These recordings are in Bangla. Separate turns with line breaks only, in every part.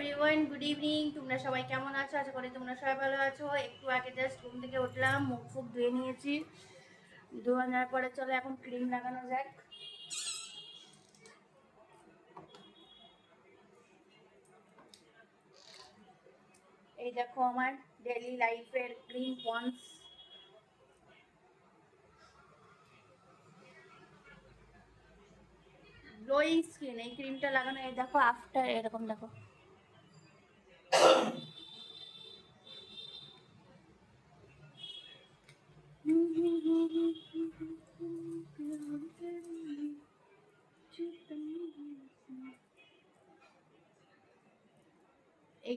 এভরিওয়ান গুড ইভিনিং তোমরা সবাই কেমন আছো? আশা করি তোমরা সবাই ভালো আছো। একটু আগে জাস্ট ঘুম থেকে উঠলাম, মুখ ফুক ধুয়ে নিয়েছি। ধোয়ানোর পরে চলো এখন ক্রিম লাগানো যাক। এই দেখো আমার ডেলি লাইফের ক্রিম পন্স গ্লোয়িং স্কিন এই ক্রিমটা লাগানো, এই দেখো আফটার এরকম দেখো। এই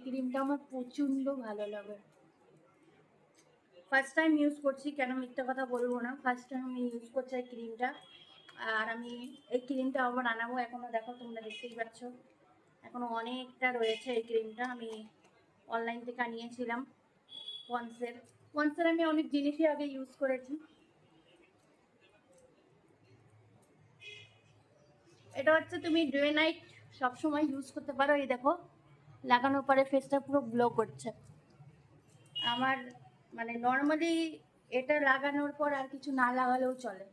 ক্রিমটা আমার প্রচণ্ড ভালো লাগে। ফার্স্ট টাইম ইউজ করছি, কেন মিথ্যা কথা বলব না। ফার্স্ট টাইম আমি ইউজ করছি এই ক্রিমটা আর আমি এই ক্রিমটা আবার আনাবো এখনও দেখো, তোমরা দেখতেই পাচ্ছ। এখনও অনেকটা রয়েছে এই ক্রিমটা। আমি অনলাইন থেকে আনিয়েছিলাম পন্সের পন্সের আমি অনেক জিনিসই আগে ইউজ করেছি। এটা হচ্ছে তুমি ডে নাইট সবসময় ইউজ করতে পারো। এই দেখো, লাগানোর পরে ফেসটা পুরো গ্লো করছে। আমার মানে নর্মালি এটা লাগানোর পর আর কিছু না লাগালেও চলে।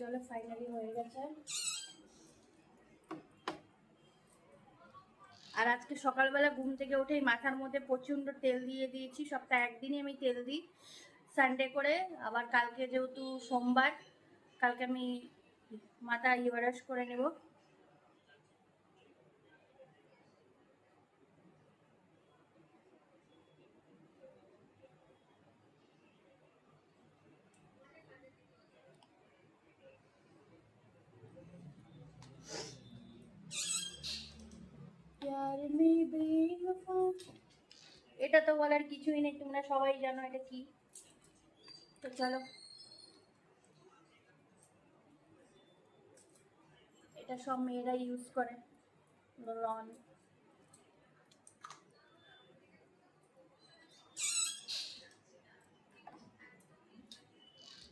তো চলো ফাইনালি হয়ে গেছে। আর আজকে সকালবেলা ঘুম থেকে উঠেই মাথার মধ্যে প্রচণ্ড তেল দিয়ে দিয়েছি। সপ্তাহে একদিনই আমি তেল দিই সানডে করে। আবার কালকে যেহেতু সোমবার, কালকে আমি মাথা ইয়ে করে নেব। এটা তো বলার কিছুই নেই, তোমরা সবাই জানো এটা কি। তো চলো। এটা সব মেয়েরা ইউজ করে রন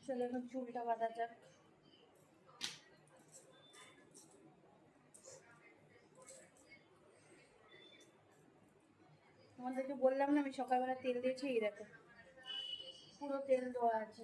চলো এখন চুলটা বাঁধা যাক। তোমাদেরকে বললাম না আমি সকালবেলা তেল দিয়েছি এই দেখো পুরো তেল দেওয়া আছে।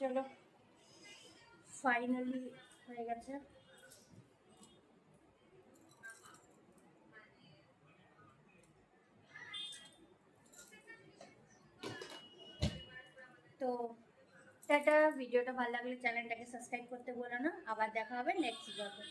চলো ফাইনালি হয়ে গেছে। তো টাটা, ভিডিওটা ভালো লাগলে চ্যানেলটাকে সাবস্ক্রাইব করতে বলো না। আবার দেখা হবে নেক্সট ব্লগে